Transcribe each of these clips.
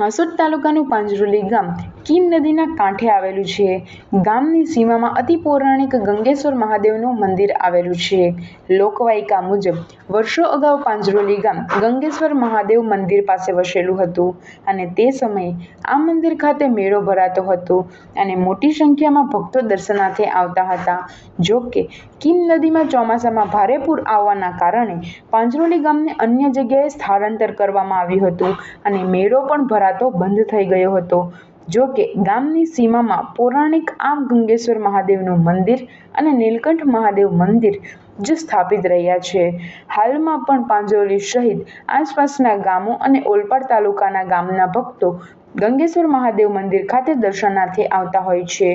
હાંસોદ તાલુકાનું પાંજરોલી ગામ કીમ નદીના કાંઠે આવેલું છે. ગામની સીમામાં અતિ પૌરાણિક ગંગેશ્વર મહાદેવનું મંદિર આવેલું છે. લોકવાયકા મુજબ, વર્ષો અગાઉ પાંજરોલી ગામ ગંગેશ્વર મહાદેવ મંદિર પાસે વસેલું હતું અને તે સમયે આ મંદિર ખાતે મેળો ભરાતો હતો અને મોટી સંખ્યામાં ભક્તો દર્શનાર્થે આવતા હતા. જો કે, કીમ નદીમાં ચોમાસામાં ભારે પૂર આવવાના કારણે પાંજરોલી ગામને અન્ય જગ્યાએ સ્થળાંતર કરવામાં આવ્યું હતું અને મેળો પણ ભરાતો બંધ થઈ ગયો હતો. જો કે ગામની સીમામાં પૌરાણિક આમ ગંગેશ્વર મહાદેવનું મંદિર અને નીલકંઠ મહાદેવ મંદિર જ સ્થાપિત રહ્યા છે. હાલમાં પણ પાંજોલી સહિત આસપાસના ગામો અને ઓલપાડ તાલુકાના ગામના ભક્તો ગંગેશ્વર મહાદેવ મંદિર ખાતે દર્શનાર્થે આવતા હોય છે.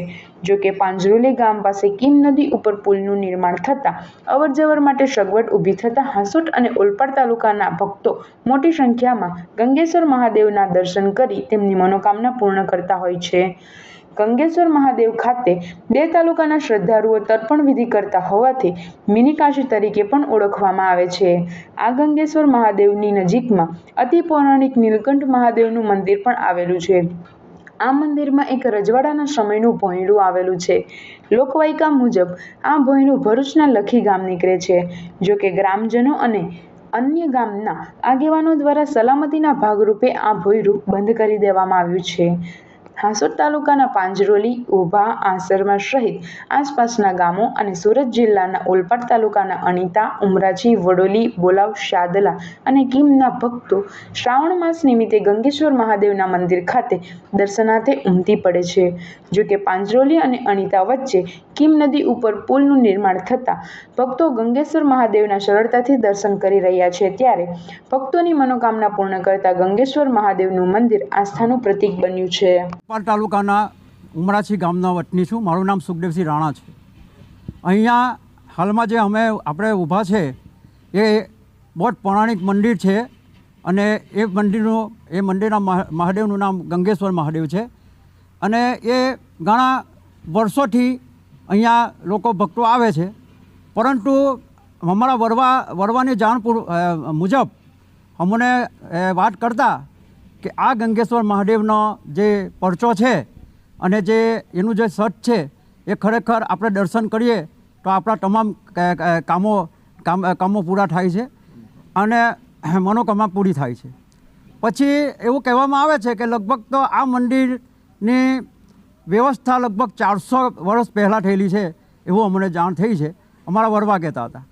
જો કે પાંજરોલી ગામ પાસે કિમ નદી ઉપર પુલનું નિર્માણ થતાં અવરજવર માટે સગવડ ઊભી થતાં હાંસોટ અને ઓલપાડ તાલુકાના ભક્તો મોટી સંખ્યામાં ગંગેશ્વર મહાદેવના દર્શન કરી તેમની મનોકામના પૂર્ણ કરતા હોય છે. ગંગેશ્વર મહાદેવ ખાતે બે તાલુકાના શ્રદ્ધાળુઓ તર્પણ વિધિ કરતા હોવાથી મિની કાશી તરીકે પણ ઓળખવામાં આવે છે. આ ગંગેશ્વર મહાદેવની નજીકમાં અતિ પૌરાણિક નીલકંઠ મહાદેવનું મંદિર પણ આવેલું છે. આ મંદિરમાં એક રજવાડાના સમયનું ભોંયડું આવેલું છે. લોકવાયકા મુજબ આ ભોંયરું ભરૂચના લખી ગામ નીકળે છે. જો કે ગ્રામજનો અને અન્ય ગામના આગેવાનો દ્વારા સલામતીના ભાગરૂપે આ ભોંયરું બંધ કરી દેવામાં આવ્યું છે. હાંસોદ તાલુકાના પાંજરોલી ઊભા આસરમા સહિત આસપાસના ગામો અને સુરત જિલ્લાના ઓલપાડ તાલુકાના અણીતા ઉમરાજી, વડોલી, બોલાવ, શાદલા અને કિમના ભક્તો શ્રાવણ માસ નિમિત્તે ગંગેશ્વર મહાદેવના મંદિર ખાતે દર્શનાર્થે ઉમટી પડે છે. જો કે પાંજરોલી અને અણીતા વચ્ચે કિમ નદી ઉપર પુલનું નિર્માણ થતાં ભક્તો ગંગેશ્વર મહાદેવના સરળતાથી દર્શન કરી રહ્યા છે. ત્યારે ભક્તોની મનોકામના પૂર્ણ કરતા ગંગેશ્વર મહાદેવનું મંદિર આસ્થાનું પ્રતીક બન્યું છે. ઓલપાડ તાલુકાના ઉમરાછી ગામના વતની છું. મારું નામ સુખદેવસિંહ રાણા છે. અહીંયા હાલમાં જે અમે આપણે ઊભા છે, એ બહુ જ પૌરાણિક મંદિર છે અને એ મંદિરનું, એ મંદિરના મહાદેવનું નામ ગંગેશ્વર મહાદેવ છે. અને એ ઘણા વર્ષોથી અહીંયા લોકો ભક્તો આવે છે. પરંતુ અમારા વરવા, વરવાની જાણ મુજબ અમને વાત કરતા કે આ ગંગેશ્વર મહાદેવનો જે પરચો છે અને જે એનું જે સટ છે, એ ખરેખર આપણે દર્શન કરીએ તો આપણા તમામ કામો, કામ પૂરા થાય છે અને મનોકામના પૂરી થાય છે. પછી એવું કહેવામાં આવે છે કે લગભગ તો આ મંદિરની વ્યવસ્થા લગભગ ચારસો વર્ષ પહેલાં થયેલી છે એવું અમને જાણ થઈ છે. અમારા વરવા કહેતા હતા.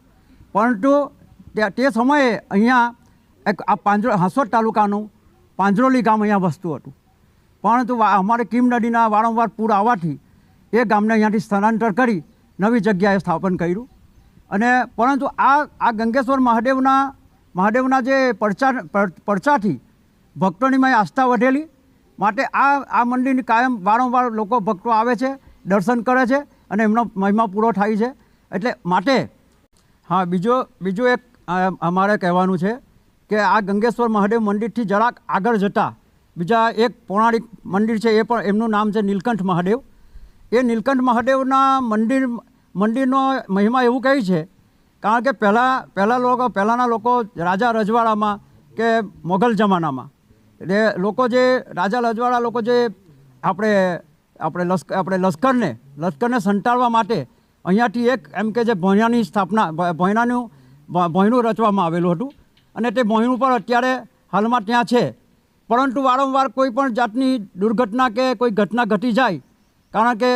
પરંતુ તે તે સમયે અહીંયા એક આ પાંજરો, હાંસોદ તાલુકાનું પાંજરોલી ગામ અહીંયા વસતું હતું. પરંતુ અમારે કિમ નદીના વારંવાર પૂર આવવાથી એ ગામને અહીંયાથી સ્થળાંતર કરી નવી જગ્યાએ સ્થાપન કર્યું. અને પરંતુ આ આ ગંગેશ્વર મહાદેવના મહાદેવના જે પડચા પરચાથી ભક્તોની આસ્થા વધેલી. માટે આ આ મંદિરની કાયમ વારંવાર લોકો ભક્તો આવે છે, દર્શન કરે છે અને એમનો મહિમા પૂરો થાય છે. એટલે માટે, હા, બીજો, બીજું એક અમારે કહેવાનું છે કે આ ગંગેશ્વર મહાદેવ મંદિરથી જરાક આગળ જતાં બીજા એક પૌરાણિક મંદિર છે, એ પણ એમનું નામ છે નીલકંઠ મહાદેવ. એ નીલકંઠ મહાદેવના મંદિર, મંદિરનો મહિમા એવું કહે છે, કારણ કે પહેલાં પહેલાં લોકો, પહેલાંના લોકો રાજા રજવાડામાં કે મોગલ જમાનામાં. એટલે લોકો જે, રાજા રજવાડા લોકો જે આપણે આપણે લશ્કર આપણે લશ્કરને લશ્કરને સંટાળવા માટે અહીંયાથી એક એમ કે જે ભોંયનાની સ્થાપના ભોંયનાનું રચવામાં આવેલું હતું. અને તે ભોંયનું પણ અત્યારે હાલમાં ત્યાં છે. પરંતુ વારંવાર કોઈ પણ જાતની દુર્ઘટના કે કોઈ ઘટના ઘટી જાય, કારણ કે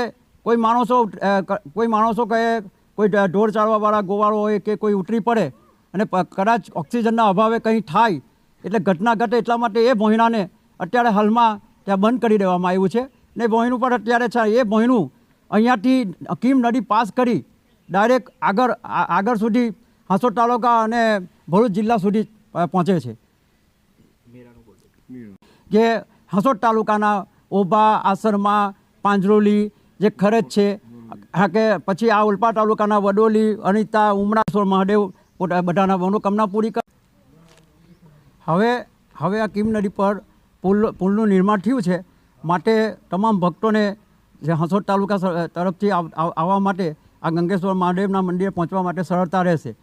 કોઈ માણસો કોઈ માણસો કહે, કોઈ ઢોર ચાળવાવાળા ગોવાળો હોય કે કોઈ ઉતરી પડે અને કદાચ ઓક્સિજનના અભાવે કંઈ થાય, એટલે ઘટના ઘટે એટલા માટે એ મોહિનાને અત્યારે હાલમાં ત્યાં બંધ કરી દેવામાં આવ્યું છે. ને મોહિનું પણ અત્યારે છે, એ મોહિનું અહીંયાથી કીમ નદી પાસ કરી ડાયરેક્ટ આગળ આગળ સુધી હાંસોદ તાલુકા અને ભરૂચ જિલ્લા સુધી પહોંચે છે. જે હાંસોદ તાલુકાના ઓભા આસરમા પાંજરોલી જે ખરજ છે, હા કે પછી આ ઉલ્પા તાલુકાના વડોલી, અનિતા ઉમરાસોર મહાદેવ બધાના મનોકામના પૂરી કર હવે હવે આ કીમ નદી પર પુલ, પુલનું નિર્માણ થયું છે. માટે તમામ ભક્તોને જે હાંસોટ તાલુકા તરફથી આવ- આવ- આવવા માટે આ ગંગેશ્વર મહાદેવના મંદિરે પહોંચવા માટે સરળતા રહેશે.